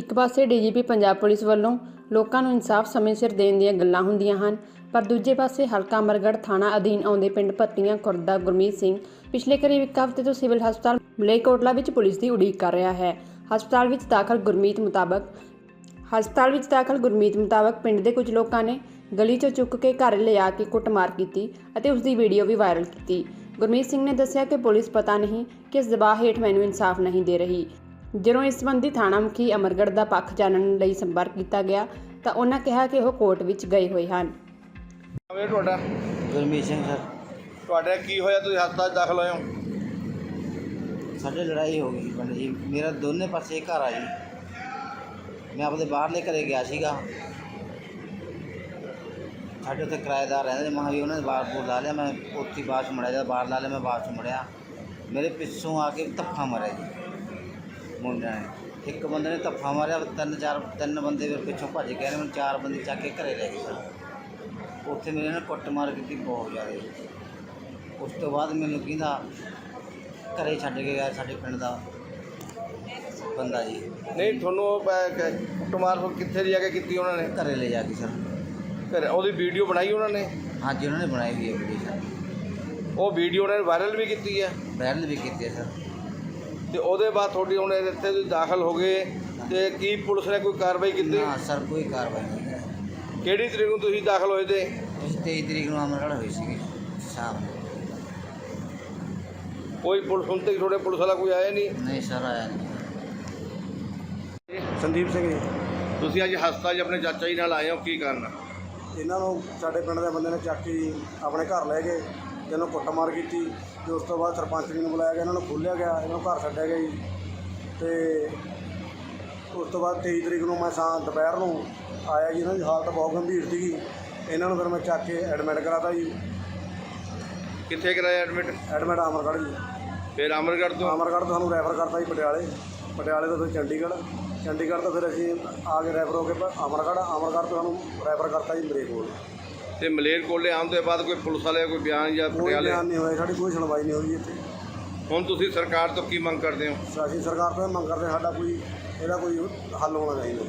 ਇੱਕ ਪਾਸੇ DGP Punjab police ਵੱਲੋਂ ਲੋਕਾਂ ਨੂੰ ਇਨਸਾਫ ਸਮੇਂ ਸਿਰ ਦੇਣ ਦੀਆਂ ਗੱਲਾਂ ਹੁੰਦੀਆਂ ਹਨ, ਪਰ ਦੂਜੇ ਪਾਸੇ ਹਲਕਾ ਅਮਰਗੜ੍ਹ ਥਾਣਾ ਅਧੀਨ ਆਉਂਦੇ ਪਿੰਡ ਪੱਤੀਆਂ ਖੁਰਦਾ ਗੁਰਮੀਤ ਸਿੰਘ ਪਿਛਲੇ ਕਰੀਬ ਇੱਕ ਹਫ਼ਤੇ ਤੋਂ ਸਿਵਲ ਹਸਪਤਾਲ ਮਲੇਕੋਟਲਾ ਵਿੱਚ ਪੁਲਿਸ ਦੀ ਉਡੀਕ ਕਰ ਰਿਹਾ ਹੈ। ਹਸਪਤਾਲ ਵਿੱਚ ਦਾਖਲ ਗੁਰਮੀਤ ਮੁਤਾਬਕ, ਹਸਪਤਾਲ ਵਿੱਚ ਦਾਖਲ ਗੁਰਮੀਤ ਮੁਤਾਬਕ ਪਿੰਡ ਦੇ ਕੁਝ ਲੋਕਾਂ ਨੇ ਗਲੀ 'ਚੋਂ ਚੁੱਕ ਕੇ ਘਰ ਲਿਆ ਕੇ ਕੁੱਟਮਾਰ ਕੀਤੀ ਅਤੇ ਉਸ ਦੀ ਵੀਡੀਓ ਵੀ ਵਾਇਰਲ ਕੀਤੀ। ਗੁਰਮੀਤ ਸਿੰਘ ਨੇ ਦੱਸਿਆ ਕਿ ਪੁਲਿਸ ਪਤਾ ਨਹੀਂ ਕਿਸ ਦਬਾਅ ਹੇਠ ਮੈਨੂੰ ਇਨਸਾਫ ਨਹੀਂ ਦੇ ਰਹੀ। ਜਦੋਂ ਇਸ ਸੰਬੰਧੀ ਥਾਣਾ ਮੁਖੀ ਅਮਰਗੜ੍ਹ ਦਾ ਪੱਖ ਜਾਣਨ ਲਈ ਸੰਪਰਕ ਕੀਤਾ ਗਿਆ ਤਾਂ ਉਹਨਾਂ ਕਿਹਾ ਕਿ ਉਹ ਕੋਰਟ ਵਿੱਚ ਗਏ ਹੋਏ ਹਨ। ਵੇ ਤੁਹਾਡਾ? ਗੁਰਮੀਤ ਸਿੰਘ ਸਰ। ਤੁਹਾਡਾ ਕੀ ਹੋਇਆ? ਤੁਸੀਂ ਹਸਪਤਾਲ 'ਚ ਦਾਖਲ ਹੋਏ ਹੋ? ਸਾਡੇ ਲੜਾਈ ਹੋ ਗਈ ਪਿੰਡ ਜੀ। ਮੇਰਾ ਦੋਨੇ ਪਾਸੇ ਘਰ ਆ ਜੀ। ਮੈਂ ਆਪਦੇ ਬਾਹਰਲੇ ਘਰੇ ਗਿਆ ਸੀਗਾ। ਸਾਡੇ ਉੱਥੇ ਕਿਰਾਏਦਾਰ ਰਹਿੰਦੇ ਨੇ। ਮਹਾਂ ਵੀ ਉਹਨਾਂ ਨੇ ਬਾਹਰ ਬੂਰ ਲਾ ਲਿਆ। ਮੈਂ ਉੱਥੇ ਬਾਅਦ 'ਚ ਮੁੜਿਆ। ਜਦ ਬਾਹਰ ਲਾ ਲਿਆ ਮੈਂ ਬਾਅਦ 'ਚ ਮੁੜਿਆ। ਮੇਰੇ ਪਿੱਛੋਂ ਆ ਕੇ ਧੱਫਾ ਮਾਰਿਆ ਜੀ। ਮੁੰਡਿਆਂ ਨੇ ਇੱਕ ਬੰਦੇ ਨੇ ਧੱਫਾ ਮਾਰਿਆ ਤਿੰਨ ਚਾਰ ਤਿੰਨ ਬੰਦੇ ਫਿਰ ਪਿੱਛੋਂ ਭੱਜ ਗਏ ਨੇ ਮੈਨੂੰ ਚਾਰ ਬੰਦੇ ਚੱਕ ਕੇ ਘਰੇ ਲੈ ਗਏ ਸਰ ਉੱਥੇ ਮੇਰੇ ਨਾਲ ਕੁੱਟਮਾਰ ਕੀਤੀ ਬਹੁਤ ਜ਼ਿਆਦਾ। ਉਸ ਤੋਂ ਬਾਅਦ ਮੈਨੂੰ ਕਹਿੰਦਾ ਘਰੇ ਛੱਡ ਕੇ ਗਿਆ ਸਾਡੇ ਪਿੰਡ ਦਾ ਬੰਦਾ ਜੀ। ਨਹੀਂ ਤੁਹਾਨੂੰ ਕੁੱਟਮਾਰ ਕਿੱਥੇ ਜਾ ਕੇ ਕੀਤੀ ਉਹਨਾਂ ਨੇ? ਘਰੇ ਲੈ ਜਾ ਕੇ ਸਰ। ਘਰੇ ਉਹਦੀ ਵੀਡੀਓ ਬਣਾਈ ਉਹਨਾਂ ਨੇ? ਹਾਂਜੀ ਉਹਨਾਂ ਨੇ ਬਣਾਈ ਹੋਈ ਹੈ ਵੀਡੀਓ। ਸਰ ਉਹ ਵੀਡੀਓ ਉਹਨਾਂ ਨੇ ਵਾਇਰਲ ਵੀ ਕੀਤੀ ਹੈ ਵਾਇਰਲ ਵੀ ਕੀਤੀ ਹੈ ਸਰ। ਤੇ ਉਹਦੇ ਬਾਅਦ ਤੁਹਾਡੀ ਹੁਣ ਇੱਥੇ ਤੁਸੀਂ ਦਾਖਲ ਹੋ ਗਏ ਤੇ ਕੀ ਪੁਲਿਸ ਨੇ ਕੋਈ ਕਾਰਵਾਈ ਕੀਤੀ? ਨਾ ਸਰ ਕੋਈ ਕਾਰਵਾਈ ਨਹੀਂ ਕਿਹੜੀ ਤਰੀਕ ਨੂੰ ਤੁਸੀਂ ਦਾਖਲ ਹੋਏ ਤੇ? ਉਸ 23 ਤਰੀਕ ਨੂੰ ਅਮਰਗੜ੍ਹ ਹੋਈ ਸੀਗੀ ਸ਼ਾਮ ਨੂੰ। ਕੋਈ ਪੁਲਿਸ ਹੁਣ ਤੱਕ ਤੁਹਾਡੇ ਪੁਲਿਸ ਵਾਲਾ ਕੋਈ ਆਇਆ ਨਹੀਂ? ਨਹੀਂ ਸਰ ਆਇਆ ਨਹੀਂ। ਸੰਦੀਪ ਸਿੰਘ ਜੀ। ਤੁਸੀਂ ਅੱਜ ਹਸਪਤਾਲ 'ਚ ਆਪਣੇ ਚਾਚਾ ਜੀ ਨਾਲ ਆਏ ਹੋ ਕੀ ਕਰਨਾ ਇਹਨਾਂ ਨੂੰ ਸਾਡੇ ਪਿੰਡ ਦੇ ਬੰਦੇ ਨੇ ਚੱਕ ਕੇ ਜੀ ਆਪਣੇ ਘਰ ਲੈ ਗਏ। ਇਹਨੂੰ ਕੁੱਟਮਾਰ ਕੀਤੀ ਤੇ ਉਸ ਤੋਂ ਬਾਅਦ ਸਰਪੰਚ ਜੀ ਨੂੰ ਬੁਲਾਇਆ ਗਿਆ ਇਹਨਾਂ ਨੂੰ ਖੋਲ੍ਹਿਆ ਗਿਆ ਇਹਨਾਂ ਨੂੰ ਘਰ ਛੱਡਿਆ ਗਿਆ ਜੀ। ਤੇ ਉਸ ਤੋਂ ਬਾਅਦ 23 ਤਰੀਕ ਨੂੰ ਮੈਂ ਸਾਂ ਦੁਪਹਿਰ ਨੂੰ ਆਇਆ ਜੀ ਇਹਨਾਂ ਦੀ ਹਾਲਤ ਬਹੁਤ ਗੰਭੀਰ ਸੀਗੀ। ਇਹਨਾਂ ਨੂੰ ਫਿਰ ਮੈਂ ਚੱਕ ਕੇ ਐਡਮਿਟ ਕਰਾਤਾ ਜੀ। ਕਿੱਥੇ ਕਰਾਇਆ ਐਡਮਿਟ? ਐਡਮਿਟ ਅਮਰਗੜ੍ਹ ਜੀ। ਫਿਰ ਅਮਰਗੜ੍ਹ ਤੋਂ? ਅਮਰਗੜ੍ਹ ਤੋਂ ਸਾਨੂੰ ਰੈਫਰ ਕਰਤਾ ਜੀ ਪਟਿਆਲੇ। ਪਟਿਆਲੇ ਤੋਂ ਫਿਰ ਚੰਡੀਗੜ੍ਹ। ਚੰਡੀਗੜ੍ਹ ਤੋਂ ਫਿਰ ਅਸੀਂ ਆ ਕੇ ਰੈਫਰ ਹੋ ਕੇ ਅਮਰਗੜ੍ਹ ਅਮਰਗੜ੍ਹ ਤੋਂ ਸਾਨੂੰ ਰੈਫਰ ਕਰਤਾ ਜੀ ਮਰੇਕੋਲ ਤੇ ਮਲੇਰ ਕੋਲੇ ਆਉਣ ਤੋਂ ਬਾਅਦ ਕੋਈ ਪੁਲਿਸ ਵਾਲੇ ਕੋਈ ਬਿਆਨ ਜਾਂ ਕੋਈ ਪਟਿਆਲੇ? ਬਿਆਨ ਨਹੀਂ ਹੋਇਆ ਸਾਡੀ ਕੋਈ ਸੁਣਵਾਈ ਨਹੀਂ ਹੋਈ ਇੱਥੇ। ਹੁਣ ਤੁਸੀਂ ਸਰਕਾਰ ਤੋਂ ਕੀ ਮੰਗ ਕਰਦੇ ਹੋ? ਅਸੀਂ ਸਰਕਾਰ ਤੋਂ ਇਹ ਮੰਗ ਕਰਦੇ ਸਾਡਾ ਕੋਈ ਇਹਦਾ ਕੋਈ ਹੱਲ ਹੋਣਾ ਚਾਹੀਦਾ।